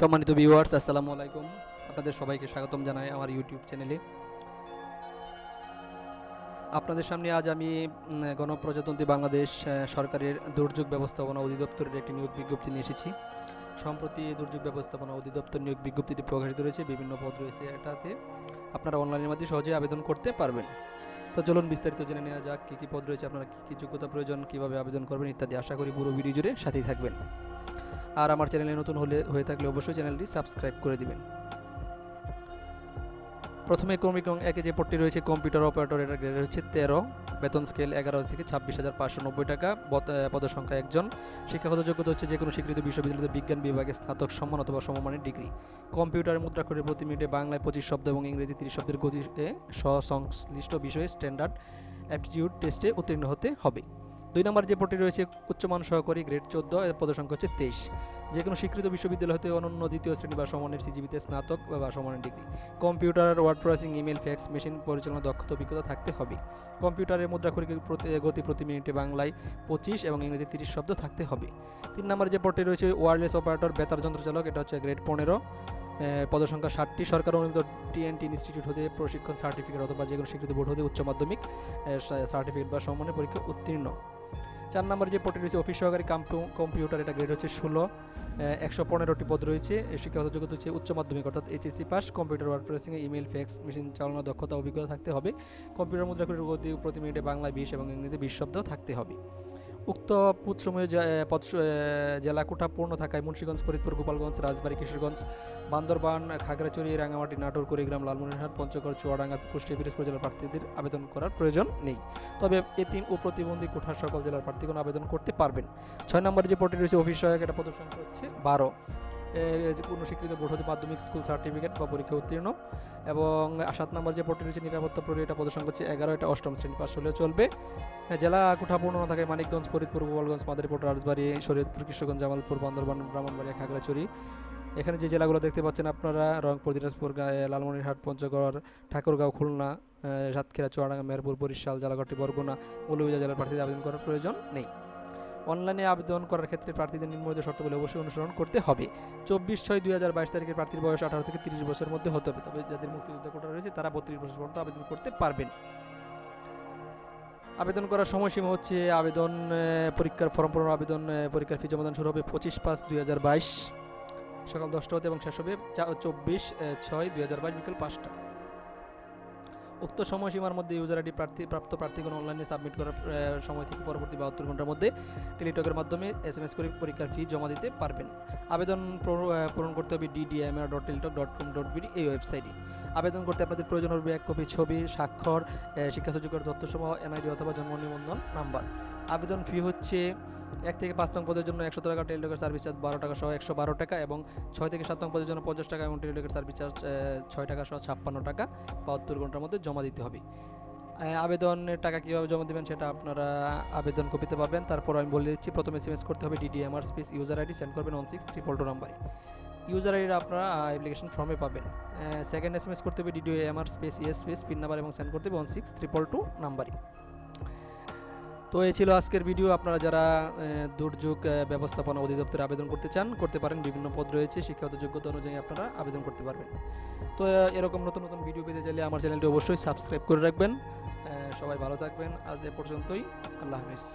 সম্মানিত ভিউয়ার্স আসসালামু আলাইকুম। আপনাদের সবাইকে স্বাগতম জানাই আমার ইউটিউব চ্যানেলে আপনাদের সামনে আজ আমি গণপ্রজাতন্ত্রী বাংলাদেশ সরকারের দুর্যোগ ব্যবস্থাপনা অধিদপ্তরের একটি নিয়োগ বিজ্ঞপ্তি নিয়ে এসেছি। সম্প্রতি দুর্যোগ ব্যবস্থাপনা অধিদপ্তর নিয়োগ বিজ্ঞপ্তিটি প্রকাশিত রয়েছে বিভিন্ন পদ রয়েছে এটাতে। আপনারা অনলাইনের মাধ্যমে সহজে আবেদন করতে পারবেন। তো চলুন বিস্তারিত জেনে নেওয়া যাক, কী কী পদ রয়েছে, আপনারা কী কী যোগ্যতা প্রয়োজন, কীভাবে আবেদন করবেন ইত্যাদি। আশা করি পুরো ভিডিও জুড়ে সাথেই থাকবেন। আর আমার চ্যানেলে নতুন হলে, হয়ে থাকলে অবশ্যই চ্যানেলটি সাবস্ক্রাইব করে দিবেন। প্রথমে ক্রমিক রং একে যে পদটি রয়েছে, কম্পিউটার অপারেটর এটার গ্রেড হচ্ছে তেরো, বেতন স্কেল এগারো থেকে ছাব্বিশ হাজার পাঁচশো নব্বই টাকা পদসংখ্যা একজন। শিক্ষাগত যোগ্যতা হচ্ছে যে কোনো স্বীকৃত বিশ্ববিদ্যালয়ের বিজ্ঞান বিভাগে স্নাতক সম্মান অথবা সমমানের ডিগ্রি। কম্পিউটারের মুদ্রাক্ষরের প্রতি মিনিটে বাংলায় পঁচিশ শব্দ এবং ইংরেজি তিরিশ শব্দের গতিতে সংশ্লিষ্ট বিষয়ে স্ট্যান্ডার্ড অ্যাপটিটিউড টেস্টে উত্তীর্ণ হতে হবে। দুই নম্বর যে পদটি রয়েছে উচ্চমান সহকারী গ্রেড চোদ্দ, এর পদসংখ্যা হচ্ছে তেইশ। যে কোনো স্বীকৃত বিশ্ববিদ্যালয় হতে অনন্য দ্বিতীয় শ্রেণি বা সমানের সিজিবিতে স্নাতক বা সমানের degree. Computer, word processing email fax, machine পরিচালনা, দক্ষতা, অভিজ্ঞতা থাকতে হবে। কম্পিউটারের মুদ্রাক্ষরিকের প্রতি গতি প্রতি মিনিটে বাংলায় পঁচিশ এবং ইংরেজি তিরিশ শব্দ থাকতে হবে। তিন নম্বর যে পদটি রয়েছে, ওয়ারলেস অপারেটর, বেতার যন্ত্রচালক, এটা হচ্ছে গ্রেড পনেরো পদসংখ্যা ষাটটি। সরকার অনুমোদিত টিএনটি ইনস্টিটিউট হতে প্রশিক্ষণ, সার্টিফিকেট অথবা যে কোনো স্বীকৃত বোর্ড হতে উচ্চ মাধ্যমিক সার্টিফিকেট বা সম্মানের পরীক্ষা উত্তীর্ণ। চার নম্বর যে পদটি রয়েছে অফিস সহকারী কাম্পু- কম্পিউটার এটা গ্রেড হচ্ছে ষোলো। একশো পনেরোটি পদ রয়েছে। শিক্ষাগত যোগ্যতা হচ্ছে উচ্চ মাধ্যমিক, অর্থাৎ HSC pass computer word processing email fax machine চালানোর দক্ষতা, অভিজ্ঞতা থাকতে হবে। কম্পিউটার মুদ্রা করে প্রতি মিনিটে বাংলা বিশ এবং ইংরেজিতে বিশ শব্দ থাকতে হবে। উক্ত পুৎসময়ে পদ জেলা কোটা পূর্ণ থাকায় মুন্সীগঞ্জ, ফরিদপুর, গোপালগঞ্জ, রাজবাড়ী, কিশোরগঞ্জ, বান্দরবান, খাগড়াছড়ি রাঙামাটি নাটোর, কুড়িগ্রাম, লালমনিরহাট, পঞ্চগড়, চুয়াডাঙ্গা, কুষ্টিয়া, পিরোজপুর জেলার প্রার্থীদের আবেদন করার প্রয়োজন নেই। তবে এতিম ও প্রতিবন্ধী কোঠার সকল জেলার প্রার্থীগণ আবেদন করতে পারবেন। ছয় নম্বরে যে পদটি রয়েছে, অফিস সহায়ক, এটা পদ সংখ্যা হচ্ছে বারো। কোনো স্বীকৃত বোর্ড হতে মাধ্যমিক স্কুল সার্টিফিকেট বা পরীক্ষা উত্তীর্ণ। এবং সাত নম্বর যে পদটি রয়েছে, নিরাপত্তা প্রহরী এটা সংখ্যা হচ্ছে এগারো এটা অষ্টম শ্রেণি পাস হলে চলবে। জেলা কোঠা পূর্ণ না থাকে মানিকগঞ্জ, ফরিদপুর, গোপালগঞ্জ, মাদারীপুর, রাজবাড়ী, শরীয়তপুর কৃষ্ণগঞ্জ জামালপুর, বান্দরবান, ব্রাহ্মণবাড়িয়া, খাগড়াছড়ি। এখানে যে জেলাগুলো দেখতে পাচ্ছেন আপনারা, রংপুর, দিনাজপুর লালমনিরহাট, পঞ্চগড়, ঠাকুরগাঁও, খুলনা সাতক্ষীরা, চুয়াডাঙ্গা, মেহেরপুর, বরিশাল জেলাঘাটি বরগুনা মৌলভীবাজার জেলার প্রার্থীদের আবেদন করার প্রয়োজন নেই। অনলাইনে আবেদন করার ক্ষেত্রে প্রার্থীদের নিম্নলিখিত শর্তাবলী অবশ্যই অনুসরণ করতে হবে। চব্বিশ ছয় দুই হাজার বাইশ তারিখের প্রার্থীর বয়স আঠারো থেকে তিরিশ বছরের মধ্যে হতে হবে। তবে যাদের মুক্তিযোদ্ধা কোটা রয়েছে, তারা বত্রিশ বছর পর্যন্ত আবেদন করতে পারবেন। আবেদন করার সময়সীমা হচ্ছে আবেদন পরীক্ষার ফর্ম পূরণ, আবেদন পরীক্ষার ফি জমাদান শুরু হবে পঁচিশ পাঁচ দুই হাজার বাইশ। সকাল দশটা হতে এবং শেষ হবে চব্বিশ ছয় দুই হাজার বাইশ বিকেল পাঁচটা। উক্ত সময়সীমার মধ্যে ইউজার আইডি প্রার্থী, প্রাপ্ত প্রার্থীগণ অনলাইনে সাবমিট করার সময় থেকে পরবর্তী বাহাত্তর ঘণ্টার মধ্যে টেলিটকের মাধ্যমে এস এম এস করে পরীক্ষার ফি জমা দিতে পারবেন। আবেদন পূরণ করতে হবে DDMR dot Teletalk dot com dot BD এই ওয়েবসাইটে আবেদন করতে আপনাদের প্রয়োজন হবে এক কপি ছবি, স্বাক্ষর শিক্ষা সুযোগের তথ্যসমূহ, এনআইডি অথবা জন্ম নিবন্ধন নাম্বার। আবেদন ফি হচ্ছে এক থেকে পাঁচ নং পদের জন্য একশো টাকা টেলিটকের সার্ভিস চার্জ বারো টাকা সহ একশো বারো টাকা এবং ছয় থেকে সাত নং পদের জন্য পঞ্চাশ টাকা এবং টেলিটকের সার্ভিস চার্জ ছয় টাকা সহ ছাপ্পান্ন টাকা বাহাত্তর ঘণ্টার মধ্যে জমা দিতে হবে। আবেদনের টাকা কীভাবে জমা দেবেন সেটা আপনারা আবেদন কপিতে পাবেন। তারপর আমি বলে দিচ্ছি, প্রথমে এস করতে হবে DDMR space user ID send করবেন ওয়ান সিক্স ট্রিপল টু নাম্বারে ইউজার আইডি আপনারা অ্যাপ্লিকেশন ফর্মে পাবেন। সেকেন্ড এস এম এস করতে হবে DDMR space ES space pin number এবং সেন্ড করতে হবে ওয়ান সিক্স ট্রিপল টু নাম্বারে তো এই ছিল আজকের ভিডিও আপনারা যারা দুর্যোগ ব্যবস্থাপনা অধিদপ্তরে আবেদন করতে চান, করতে পারেন। বিভিন্ন পদ রয়েছে, শিক্ষাগত যোগ্যতা অনুযায়ী আপনারা আবেদন করতে পারবেন। তো এরকম নতুন নতুন ভিডিও পেতে চাইলে আমার চ্যানেলটি অবশ্যই সাবস্ক্রাইব করে রাখবেন। সবাই ভালো থাকবেন। আজ এ পর্যন্তই। আল্লাহ হাফিজ।